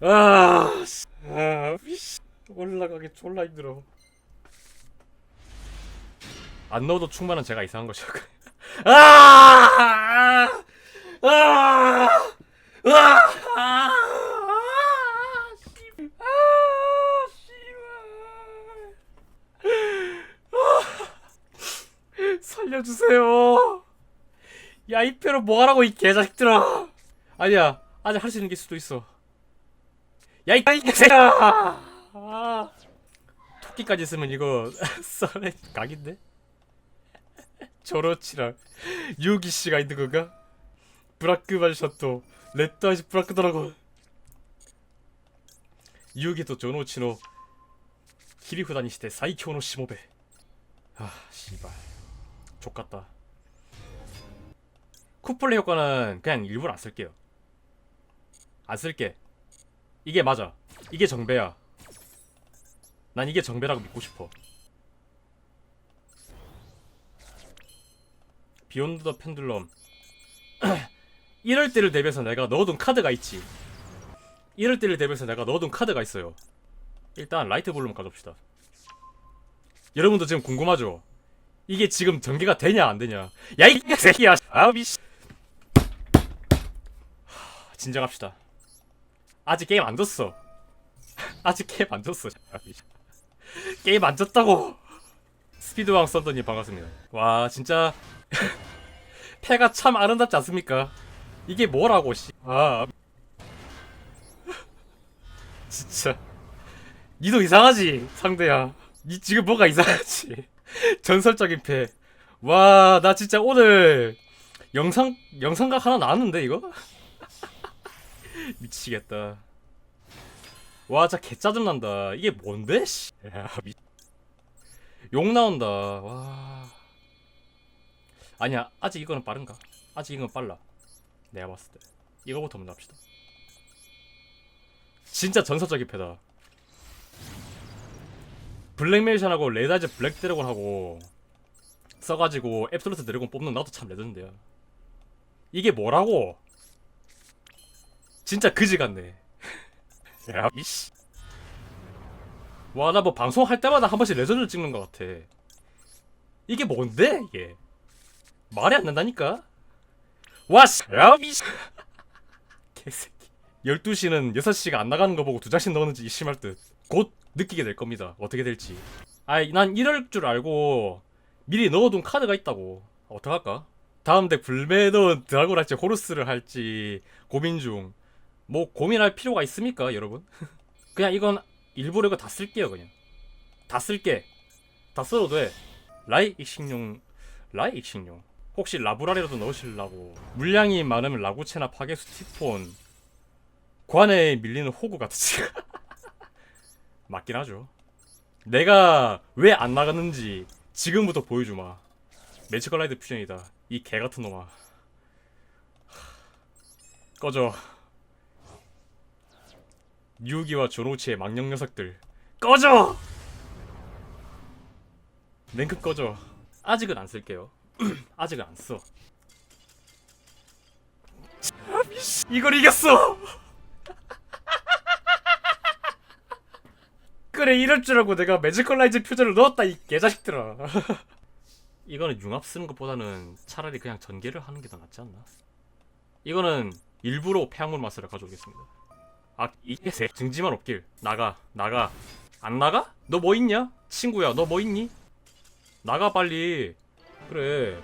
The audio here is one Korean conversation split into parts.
아, 씨. 아, 씨. 올라가기 졸라 힘들어. 안 넣어도 충만한 제가 이상한 거죠. 아! 아! 아! 아! 아! 씨. 아! 씨발. 아! 살려주세요. 야, 이 표를 뭐하라고 이 개자식들아. 아니야, 아직 할 수 있는 게 수도 있어. 야, 이 개새끼야. 아. 토끼까지 있으면 이거 썰의 각인데? 저렇지랑 유기 씨가 있는 건가? 브라크만 셔또 레드 아이즈 브라크더라고. 유기도 조노치노 히리후다니 시대 사이쿄노 시모베. 아, 씨발. 족같다. 쿠플레 효과는 그냥 일부러 안 쓸게요. 안 쓸게. 이게 맞아. 이게 정배야. 난 이게 정배라고 믿고 싶어. 비욘드 더 펜들럼. 이럴 때를 대비해서 내가 넣어둔 카드가 있지. 이럴 때를 대비해서 내가 넣어둔 카드가 있어요. 일단 라이트 볼륨 가져봅시다. 여러분도 지금 궁금하죠? 이게 지금 전개가 되냐 안 되냐? 야이 새끼야! 아미 씨. 하, 진정합시다. 아직 게임 안 졌어. 아직 게임 안 씨. 게임 안 졌다고. 스피드왕 썬더님 반갑습니다. 와 진짜 패가 참 아름답지 않습니까? 이게 뭐라고 씨. 아 진짜 니도 이상하지 상대야. 니 지금 뭐가 이상하지? 전설적인 패. 와 나 진짜 오늘 영상 영상각 하나 나왔는데 이거? 미치겠다. 와, 진짜 개 짜증 난다. 이게 뭔데? 씨. 야, 미... 욕 나온다. 와. 아니야, 아직 이거는 빠른가? 아직 이건 빨라. 내가 봤을 때. 이거부터 먼저 합시다. 진짜 전설적인 패다. 블랙메이션하고 레다이즈 블랙 드래곤하고 써가지고 앱솔루트 드래곤 뽑는 나도 참 레전드야. 이게 뭐라고? 진짜 그지 같네. 야, 이씨. 와, 나 뭐 방송할 때마다 한 번씩 레전드 찍는 것 같아. 이게 뭔데, 이게? 말이 안 난다니까? 와, 씨. 야, 이씨. 개새끼. 12시는 6시가 안 나가는 거 보고 두 장씩 넣었는지 이심할 듯. 곧 느끼게 될 겁니다. 어떻게 될지. 아이, 난 이럴 줄 알고 미리 넣어둔 카드가 있다고. 어떡할까? 다음 덱 불매는 드라곤 할지 호루스를 할지 고민 중. 뭐 고민할 필요가 있습니까, 여러분? 그냥 이건 일부러 이거 다 쓸게요, 그냥. 다 쓸게. 다 써도 돼. 라이 익식용, 라이 익식용. 혹시 라브라리라도 넣으실라고. 물량이 많으면 라구체나 파괴수 티폰. 관에 밀리는 호구 같으지. 맞긴 하죠. 내가 왜 안 나갔는지 지금부터 보여주마. 매치컬라이드 퓨전이다. 이 개 같은 놈아. 꺼져. 유기와 조노치의 망령 녀석들 꺼져! 랭크 꺼져 아직은 안 쓸게요 아직은 안 써. 이걸 이겼어! 그래 이럴 줄 알고 내가 매지컬라이즈 표절을 넣었다 이 개자식들아 이거는 융합 쓰는 것보다는 차라리 그냥 전개를 하는 게 더 낫지 않나? 이거는 일부러 폐악물 마스를 가져오겠습니다 아 이게 새. 증지만 없길. 나가 나가. 안 나가? 너 뭐 있냐? 친구야 너 뭐 있니? 나가 빨리. 그래.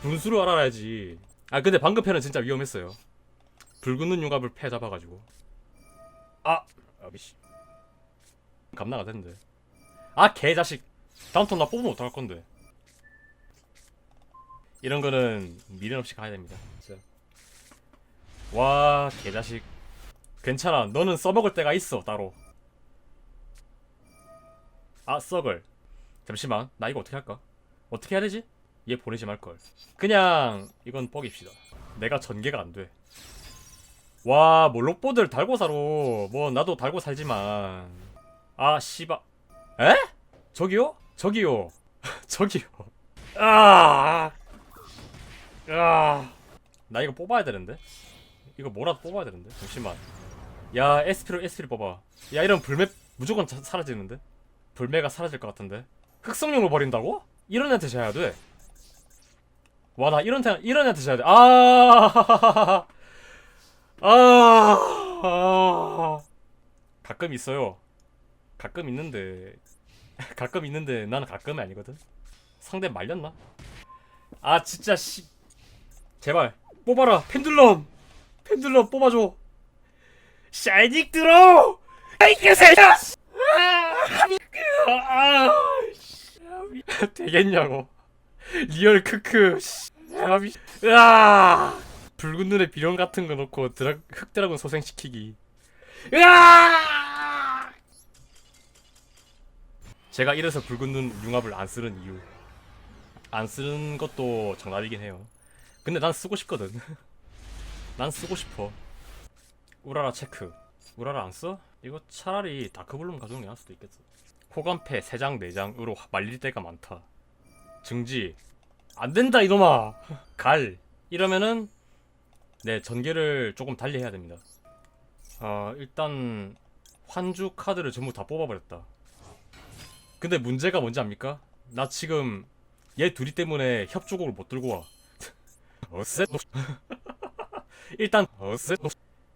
분수를 알아야지. 아 근데 방금 패는 진짜 위험했어요. 붉은 융합을 패 잡아가지고. 아 아비씨. 감나가 됐는데. 아 개자식. 다음 턴 나 뽑으면 어떡할 건데? 이런 거는 미련 없이 가야 됩니다. 진짜. 와 개자식 괜찮아. 너는 써먹을 때가 있어 따로. 아 썩을. 잠시만. 나 이거 어떻게 할까? 어떻게 해야 되지? 얘 보내지 말 걸. 그냥 이건 뻑입시다. 내가 전개가 안 돼. 와, 뭐 록보들 달고 살아. 뭐 나도 달고 살지만. 아, 씨바. 에? 저기요? 저기요. 저기요. 아. 아. 나 이거 뽑아야 되는데. 이거 뭐라도 뽑아야 되는데. 잠시만. 야 에스피로 에스피를 뽑아 야 이런 불매 무조건 자- 사라지는데? 불매가 사라질 것 같은데? 흑성룡을 버린다고? 이런 애한테 져야 돼. 와 나 이런 애 이런 애한테 져야 돼아! 아, 아, 가끔 있어요. 가끔 있는데. 가끔 있는데 나는 가끔이 아니거든. 상대 말렸나? 아 진짜 씨. 제발 뽑아라 펜듈럼. 펜듈럼 뽑아줘 샤이닉 들어 아이게 세자 되겠냐고. 리얼 크크 아, 미- 으아. 붉은 눈에 비룡 같은 거 놓고 드라, 흑드라곤 소생시키기. 으아! 제가 이래서 붉은 눈 융합을 안 쓰는 이유. 안 쓰는 것도 장난이긴 해요. 근데 난 쓰고 싶거든. 난 쓰고 싶어 우라라 체크. 우라라 안 써? 이거 차라리 다크블룸 가져오는 게 나을 수도 있겠어. 호감패 3장 4장으로 말릴 때가 많다. 증지. 안 된다 이놈아! 갈. 이러면은 네 전개를 조금 달리 해야 됩니다. 아 일단 환주 카드를 전부 다 뽑아버렸다. 근데 문제가 뭔지 압니까? 나 지금 얘 둘이 때문에 협조곡을 못 들고 와. 어셋 일단 어셋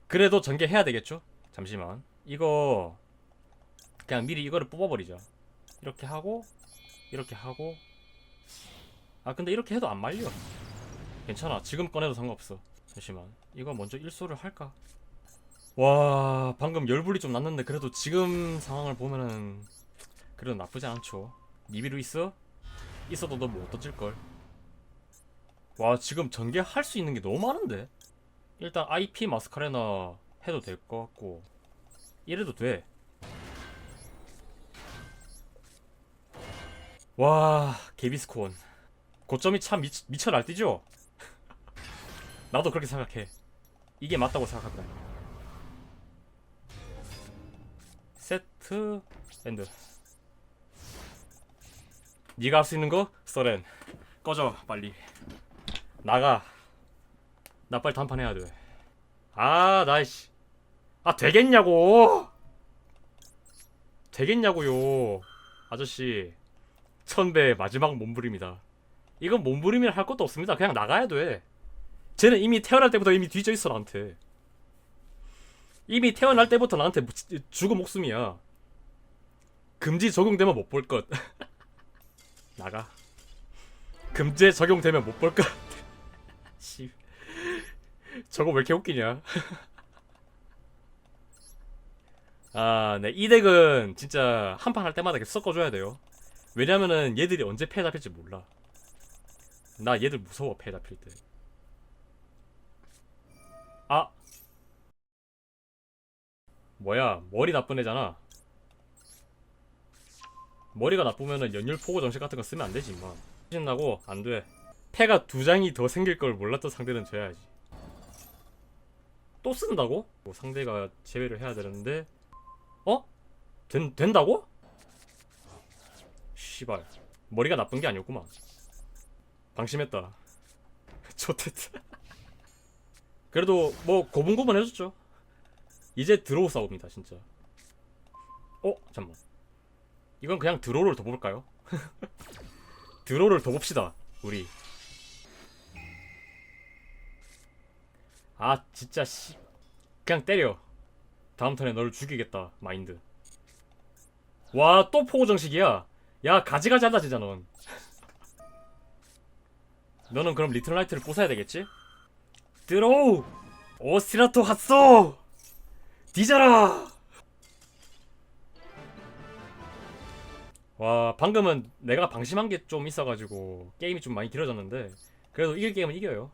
그래도 전개해야 되겠죠? 잠시만. 이거 그냥 미리 이거를 뽑아버리자 이렇게 하고 이렇게 하고. 아 근데 이렇게 해도 안 말려. 괜찮아. 지금 꺼내도 상관없어. 잠시만. 이거 먼저 일소를 할까? 와 방금 열불이 좀 났는데 그래도 지금 상황을 보면은 그래도 나쁘지 않죠. 니비로 있어? 있어도 너 못 던질걸? 와 지금 전개할 수 있는 게 너무 많은데 일단 IP 마스카레나 해도 될 것 같고 이래도 돼. 와 개비스콘 고점이 참 미, 미쳐 날뛰죠? 나도 그렇게 생각해. 이게 맞다고 생각합니다. 세트 엔드. 네가 할 수 있는 거 써렌 꺼져 빨리 나가. 나 빨리 단판 해야 돼. 아, 나이씨. 아, 되겠냐고! 되겠냐고요. 아저씨. 천배 마지막 몸부림이다. 이건 몸부림이라 할 것도 없습니다. 그냥 나가야 돼. 쟤는 이미 태어날 때부터 이미 뒤져 있어, 나한테. 이미 태어날 때부터 나한테 무- 죽은 목숨이야. 금지 적용되면 못 볼 것. 나가. 금지 적용되면 못 볼 것. 씨. 저거 왜 이렇게 웃기냐? 아, 네. 이 덱은 진짜 한 판 할 때마다 계속 섞어줘야 돼요. 왜냐면은 얘들이 언제 패 잡힐지 몰라. 나 얘들 무서워, 패 잡힐 때. 아! 뭐야, 머리 나쁜 애잖아. 머리가 나쁘면은 연율 포고 정식 같은 거 쓰면 안 되지, 임마. 신나고, 안 돼. 패가 두 장이 더 생길 걸 몰랐던 상대는 져야지. 또 쓴다고? 뭐 상대가 제외를 해야 되는데 어? 된, 된다고? 씨발 머리가 나쁜 게 아니었구만 방심했다 좋댔다 그래도 뭐 고분고분 해줬죠 이제 드로우 싸움이다 진짜 어? 잠만 이건 그냥 드로우를 더 볼까요? 드로우를 더 봅시다 우리 아 진짜 씨. 그냥 때려. 다음 턴에 너를 죽이겠다 마인드. 와 또 포고 정식이야. 야 가지가지 한다 진짜 넌. 너는 그럼 리틀 라이트를 부숴야 되겠지? 드로우 오스티라토 핫소! 뒤져라! 와 방금은 내가 방심한 게 좀 있어가지고 게임이 좀 많이 길어졌는데 그래도 이길 게임은 이겨요